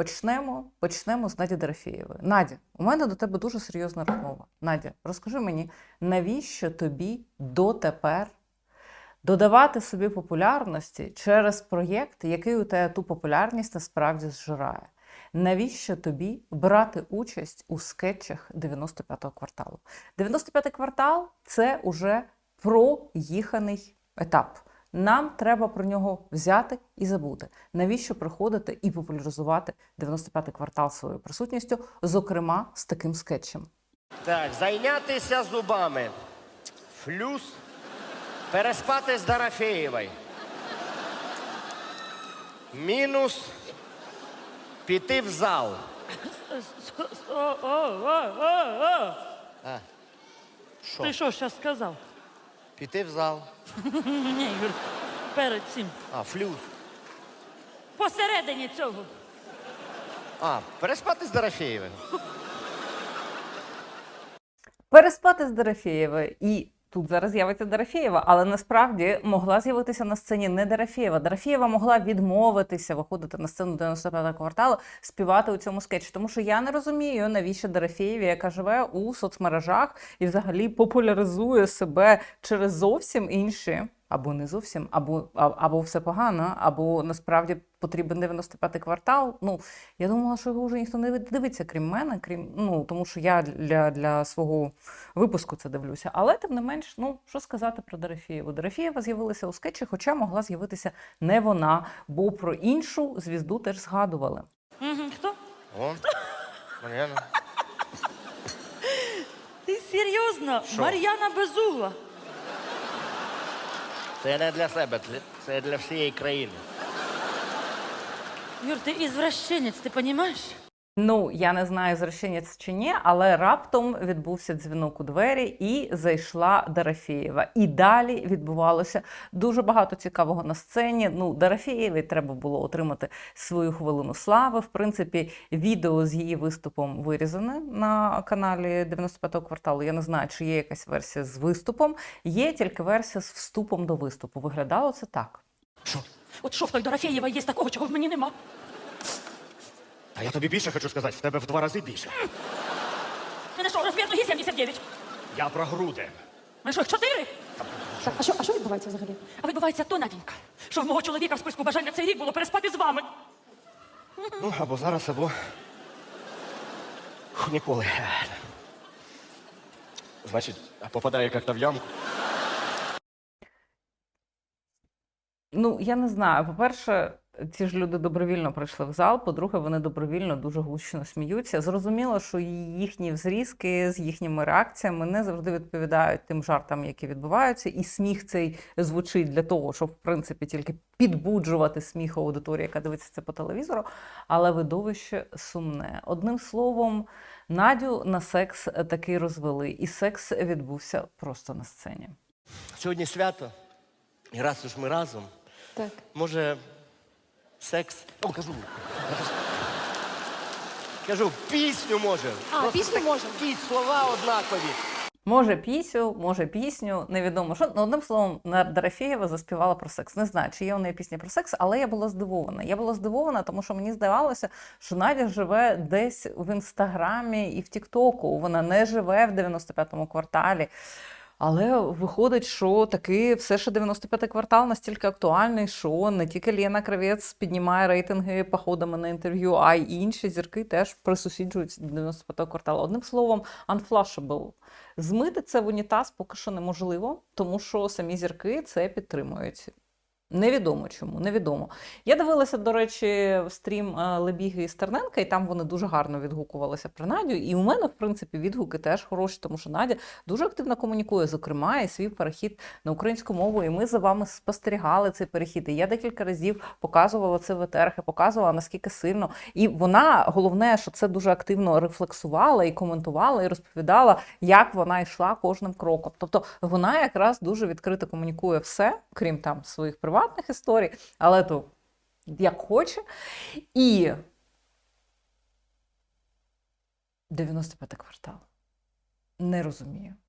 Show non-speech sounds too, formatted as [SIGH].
Почнемо, почнемо з Наді Дорофєєвої. Надя, у мене до тебе дуже серйозна розмова. Надя, розкажи мені, навіщо тобі дотепер додавати собі популярності через проєкт, який у тебе ту популярність насправді зжирає? Навіщо тобі брати участь у скетчах 95-го кварталу? 95-й квартал це уже проїханий етап. Нам треба про нього взяти і забути. Навіщо приходити і популяризувати 95-й квартал своєю присутністю, зокрема з таким скетчем? Так, зайнятися зубами. Флюс. Переспати з Дорофеєвою. Мінус. Піти в зал. О, о, о, о, о. Що? Ти що зараз сказав? Піти в зал. [LAUGHS] Ні, Юр, перед цим. А, флюс. Посередині цього. А, переспати з Дорофеєвою. Переспати з Дорофєєвою і. Тут зараз з'явиться Дорофєєва, але насправді могла з'явитися на сцені не Дорофєєва. Дорофєєва могла відмовитися виходити на сцену 95-го кварталу, співати у цьому скетчі. Тому що я не розумію, навіщо Дорофєєві, яка живе у соцмережах і взагалі популяризує себе через зовсім інші. Або не зовсім, або, або все погано, або насправді потрібен 95-й квартал. Ну, я думала, що його вже ніхто не дивиться, крім мене, крім ну тому що я для, для свого випуску це дивлюся. Але тим не менш, ну що сказати про Дорофєєву? Дорофєєва з'явилася у скетчі, хоча могла з'явитися не вона, бо про іншу звізду теж згадували. Угу. Хто? О, Мар'яна. Ти серйозно? Мар'яна Безугла. Це не для себе, це- для всієї країни. Юр, ти ізвращенець, ти розумієш? Ну, я не знаю, зрощенець чи ні, але раптом відбувся дзвінок у двері і зайшла Дорофєєва. І далі відбувалося дуже багато цікавого на сцені. Ну, Дорофєєвій треба було отримати свою хвилину слави. В принципі, відео з її виступом вирізане на каналі 95-го кварталу. Я не знаю, чи є якась версія з виступом. Є тільки версія з вступом до виступу. Виглядало це так. От що в той Дорофєєва є такого, чого в мені нема. А я тобі більше хочу сказати, в тебе в два рази більше. Ти не що, розмір ноги 79? Я про груди. Ми що, їх чотири? Так, а що, а що відбувається взагалі? А відбувається то, Надінька, що в мого чоловіка в списку бажань на цей рік було переспати з вами. Ну, або зараз, або. Ніколи. Значить, попадає як-то в ямку. Ну, я не знаю. По-перше, ці ж люди добровільно прийшли в зал. По-друге, вони добровільно дуже гучно сміються. Зрозуміло, що їхні взрізки з їхніми реакціями не завжди відповідають тим жартам, які відбуваються. І сміх цей звучить для того, щоб в принципі тільки підбуджувати сміх аудиторії, яка дивиться це по телевізору. Але видовище сумне. Одним словом, Надю на секс таки розвели, і секс відбувся просто на сцені. Сьогодні свято. І раз уж ми разом, Так. може, секс. О, кажу. Кажу, пісню може. А, пісню можемо. Такі слова однакові. Може пісню, може пісню, невідомо що. Ну, одним словом, Дорофєєва заспівала про секс. Не знаю, чи є у неї пісня про секс, але я була здивована. Я була здивована, тому що мені здавалося, що Надя живе десь в інстаграмі і в Тіктоку. Вона не живе в 95-му кварталі. Але виходить, що таки все ще 95-й квартал настільки актуальний, що не тільки Лєна Кравець піднімає рейтинги походами на інтерв'ю, а й інші зірки теж присусіджують 95-го кварталу. Одним словом, unflashable. Змити це в унітаз поки що неможливо, тому що самі зірки це підтримують. Невідомо чому, невідомо. Я дивилася, до речі, стрім е, Лебіги і Стерненка, і там вони дуже гарно відгукувалися про Надю. І у мене, в принципі, відгуки теж хороші, тому що Надя дуже активно комунікує, зокрема, і свій перехід на українську мову. І ми за вами спостерігали цей перехід. І я декілька разів показувала це в етерах, показувала наскільки сильно. І вона головне, що це дуже активно рефлексувала і коментувала, і розповідала, як вона йшла кожним кроком. Тобто вона якраз дуже відкрито комунікує все, крім там своїх приватних історій, але то як хоче. І 95 квартал. Не розумію.